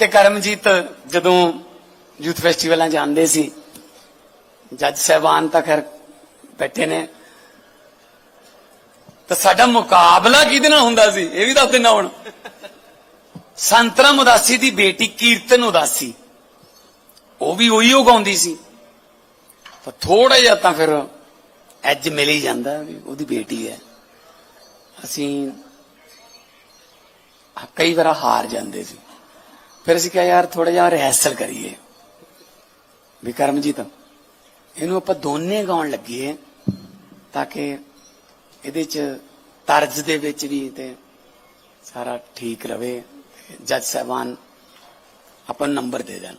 ਤੇ ਕਰਮਜੀਤ ਜਦੋਂ ਯੂਥ ਫੈਸਟੀਵਲਾਂ ਜਾਂਦੇ ਸੀ, ਜੱਜ ਸਾਹਿਬਾਨ ਤਾਂ ਖੈਰ ਬੈਠੇ ਨੇ। ਤਾਂ ਸਾਡਾ ਮੁਕਾਬਲਾ ਕਿਹਦੇ ਨਾਲ ਹੁੰਦਾ ਸੀ? ਇਹ ਵੀ ਦੱਸ ਦਿੰਦਾ ਹੁਣ। ਸੰਤਰਾਮ ਉਦਾਸੀ ਦੀ ਬੇਟੀ ਕੀਰਤਨ ਉਦਾਸੀ। ਉਹ ਵੀ ਉਹੀ ਉਹ ਗਾਉਂਦੀ ਸੀ। ਤਾਂ ਥੋੜਾ ਜਿਹਾ ਤਾਂ ਫਿਰ ਐਜ ਮਿਲ ਹੀ ਜਾਂਦਾ ਵੀ ਉਹਦੀ ਬੇਟੀ ਹੈ। ਅਸੀਂ ਕਈ ਵਾਰ ਹਾਰ ਜਾਂਦੇ ਸੀ। ਫਿਰ ਅਸੀਂ ਕਿਹਾ, ਯਾਰ ਥੋੜਾ ਜਿਹਾ ਰਿਹਰਸਲ ਕਰੀਏ। ਵੀ ਕਰਮਜੀਤ, ਇਹਨੂੰ ਆਪਾਂ ਦੋਨੇ ਗਾਉਣ ਲੱਗੀਏ ਤਾਂ ਕਿ ਇਹਦੇ ਚ ਤਰਜ਼ ਦੇ ਵਿੱਚ ਵੀ ਤੇ ਸਾਰਾ ਠੀਕ ਰਵੇ ਜੱਜ ਸਾਹਿਬਾਨ ਆਪਾਂ ਨੰਬਰ ਦੇ ਦੇਣ।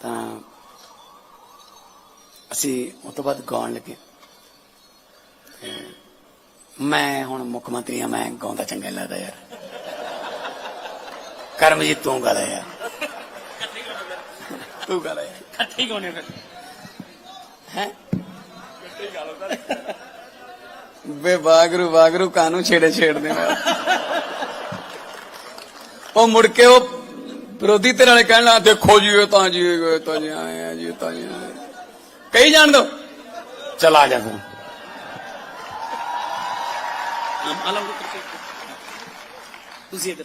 ਤਾਂ ਅਸੀਂ ਉਸ ਤੋਂ ਬਾਅਦ ਗਾਉਣ ਲੱਗੇ। ਮੈਂ ਹੁਣ ਮੁੱਖ ਮੰਤਰੀ ਆ ਮੈਂ ਗਾਉਂਦਾ ਚੰਗਾ ਲੱਗਦਾ ਯਾਰ। ਕਰਮਜੀਤ ਤੂੰ ਗਾ ਲੈ ਯਾਰ। ਤੂੰ ਗਾ ਲੈ ਯਾਰ। ਇਕੱਠੇ ਹੀ ਗਾਉਣੇ ਫਿਰ। ਹੈ? ਵੇ ਵਾਗਰੂ ਵਾਗਰੂ ਕਾਨੂੰ ਛੇੜੇ ਛੇੜਦੇ ਮੈਂ ਉਹ ਮੁੜ ਕੇ ਉਹ ਵਿਰੋਧੀ ਧਿਰ ਵਾਲੇ ਕਹਿਣ ਲੱਗ ਦੇਖੋ ਜੀ ਇਹ ਤਾਂ ਜੀ ਇਹ ਤਾਂ ਜੀ ਆਏ ਆ ਜੀ ਇਹ ਤਾਂ ਜੀ ਆਏ ਆ। ਕਹੀ ਜਾਣ ਦੋ? ਚਲਾ ਜਾ ਫਿਰ ਅਲੱਗ ਤੁਸੀਂ ਇੱਧਰ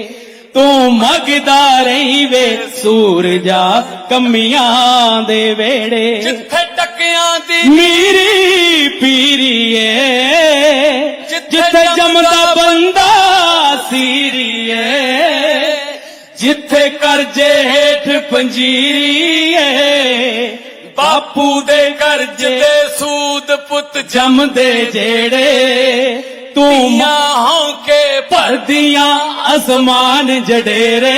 ਤੂੰ ਮਗਦਾ ਰਹੀ ਵੇ ਸੂਰਜਾ ਕਮੀਆਂ ਦੇ ਵੇੜੇ। ਜਿੱਥੇ ਟੱਕਿਆਂ ਦੀ ਮੀਰੀ ਪੀਰੀਏ ਜਿੱਥੇ ਜੰਮਦਾ ਬੰਦਾ ਸੀਰੀਏ ਜਿੱਥੇ ਕਰਜੇ ਹੇਠ ਪੰਜੀਰੀਏ ਬਾਪੂ ਦੇ ਕਰਜ ਦੇ ਸੂਦ ਪੁੱਤ ਜੰਮਦੇ ਜਿਹੜੇ ਤੂੰ ਜੀਆਂ ਹੌਕੇ ਭਰਦੀਆਂ ਅਸਮਾਨ ਜਡੇਰੇ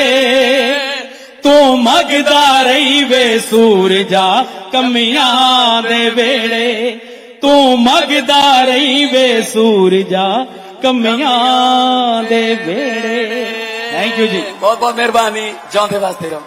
ਤੂੰ ਮਗਦਾ ਰਹੀ ਵੇ ਸੂਰਜਾ ਕਮੀਆਂ ਦੇ ਵੇੜੇ ਤੂੰ ਮਗਦਾ ਰਹੀ ਵੇ ਸੂਰਜਾ ਕਮੀਆਂ ਦੇ ਵੇੜੇ ਥੈਂਕ ਯੂ ਜੀ ਬਹੁਤ ਬਹੁਤ ਮਿਹਰਬਾਨੀ ਜਿਉਂਦੇ ਵਾਸਤੇ ਰਹੋ